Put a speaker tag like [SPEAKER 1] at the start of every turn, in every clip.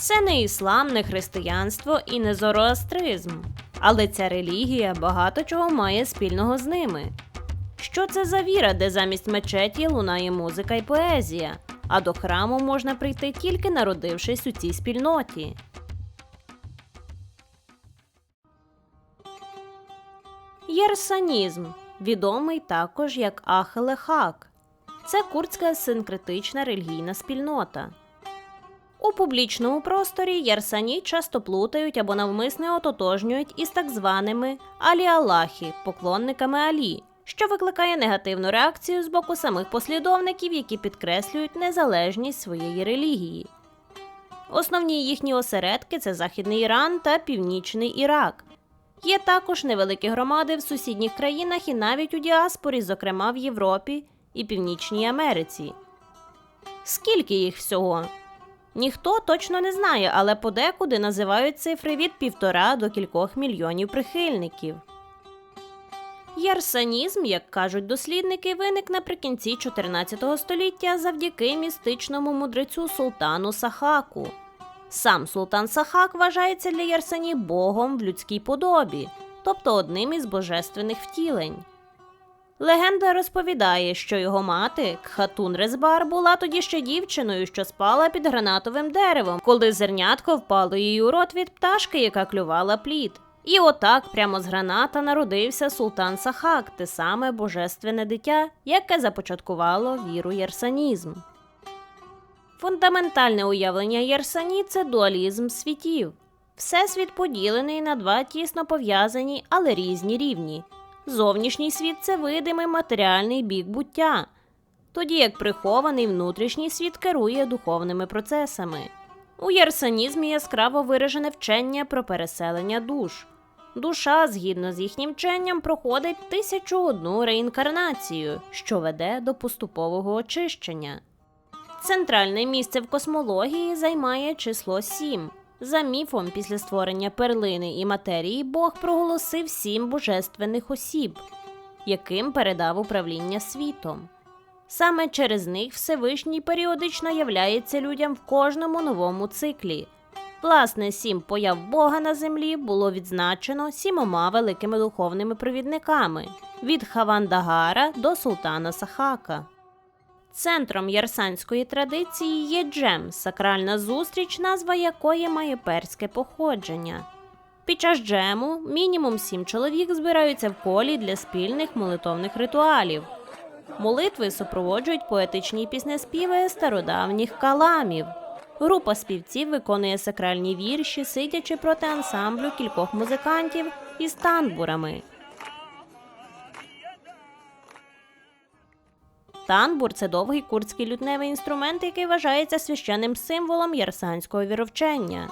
[SPEAKER 1] Це не іслам, не християнство і не зороастризм. Але ця релігія багато чого має спільного з ними. Що це за віра, де замість мечеті лунає музика і поезія, а до храму можна прийти тільки народившись у цій спільноті? Єрсанізм, відомий також як Ахелехак. Це курдська синкретична релігійна спільнота. У публічному просторі Ярсані часто плутають або навмисне ототожнюють із так званими Алі-Аллахі, поклонниками Алі, що викликає негативну реакцію з боку самих послідовників, які підкреслюють незалежність своєї релігії. Основні їхні осередки це Західний Іран та Північний Ірак. Є також невеликі громади в сусідніх країнах і навіть у діаспорі, зокрема в Європі і Північній Америці. Скільки їх всього? Ніхто точно не знає, але подекуди називають цифри від півтора до кількох мільйонів прихильників. Ярсанізм, як кажуть дослідники, виник наприкінці 14 століття завдяки містичному мудрецю султану Сахаку. Сам султан Сахак вважається для Ярсані богом в людській подобі, тобто одним із божественних втілень. Легенда розповідає, що його мати Кхатун Резбар була тоді ще дівчиною, що спала під гранатовим деревом, коли зернятко впало їй у рот від пташки, яка клювала плід. І отак прямо з граната народився султан Сахак, те саме божественне дитя, яке започаткувало віру єрсанізм. Фундаментальне уявлення Єрсані це дуалізм світів. Всесвіт поділений на два тісно пов'язані, але різні рівні. Зовнішній світ це видимий матеріальний бік буття, тоді як прихований внутрішній світ керує духовними процесами. У єрсанізмі яскраво виражене вчення про переселення душ. Душа, згідно з їхнім вченням, проходить тисячу одну реінкарнацію, що веде до поступового очищення. Центральне місце в космології займає число 7. За міфом, після створення перлини і матерії Бог проголосив сім божественних осіб, яким передав управління світом. Саме через них Всевишній періодично являється людям в кожному новому циклі. Власне, сім появ Бога на землі було відзначено сімома великими духовними провідниками від Хавандагара до султана Сахака. Центром ярсанської традиції є джем, сакральна зустріч, назва якої має перське походження. Під час джему мінімум сім чоловік збираються в колі для спільних молитовних ритуалів. Молитви супроводжують поетичні піснеспіви стародавніх каламів. Група співців виконує сакральні вірші, сидячи проти ансамблю кількох музикантів із танбурами. Танбур це довгий курдський лютневий інструмент, який вважається священним символом ярсанського віровчення.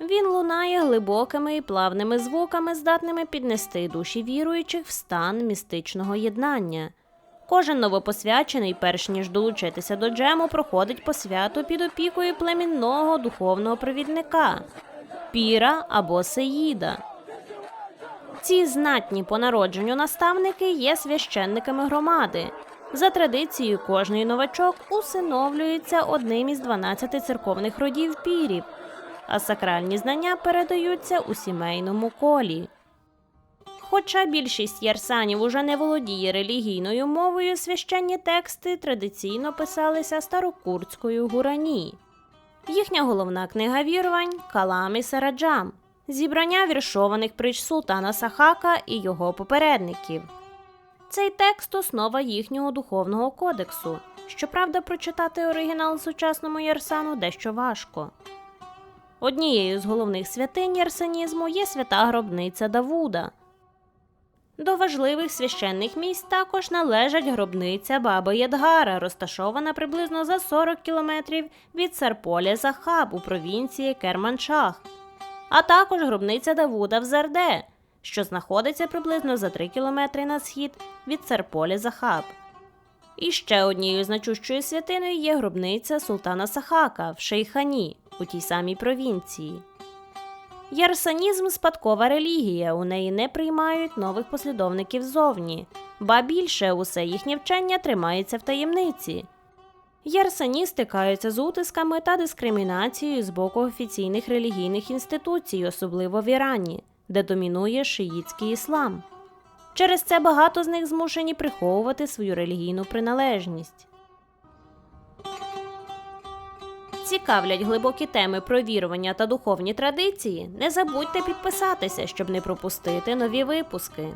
[SPEAKER 1] Він лунає глибокими і плавними звуками, здатними піднести душі віруючих в стан містичного єднання. Кожен новопосвячений, перш ніж долучитися до джему, проходить посвяту під опікою племінного духовного провідника піра або сеїда. Ці знатні по народженню наставники є священниками громади. За традицією, кожний новачок усиновлюється одним із 12 церковних родів пірів, а сакральні знання передаються у сімейному колі. Хоча більшість ярсанів уже не володіє релігійною мовою, священні тексти традиційно писалися старокурдською гурані. Їхня головна книга вірувань Калам Сараджам, зібрання віршованих притч султана Сахака і його попередників. Цей текст основа їхнього духовного кодексу. Щоправда, прочитати оригінал сучасному Ярсану дещо важко. Однією з головних святинь ярсанізму є свята гробниця Давуда. До важливих священних місць також належать гробниця Баби Ядгара, розташована приблизно за 40 кілометрів від Сарполя Захаб у провінції Керманшах, а також гробниця Давуда в Зарде, що знаходиться приблизно за 3 кілометри на схід від Сарполя Захаб. І ще однією значущою святиною є гробниця султана Сахака в Шейхані у тій самій провінції. Ярсанізм спадкова релігія, у неї не приймають нових послідовників ззовні, ба більше усе їхнє вчення тримається в таємниці. Ярсані стикаються з утисками та дискримінацією з боку офіційних релігійних інституцій, особливо в Ірані, де домінує шиїцький іслам. Через це багато з них змушені приховувати свою релігійну приналежність. Цікавлять глибокі теми про вірування та духовні традиції. Не забудьте підписатися, щоб не пропустити нові випуски.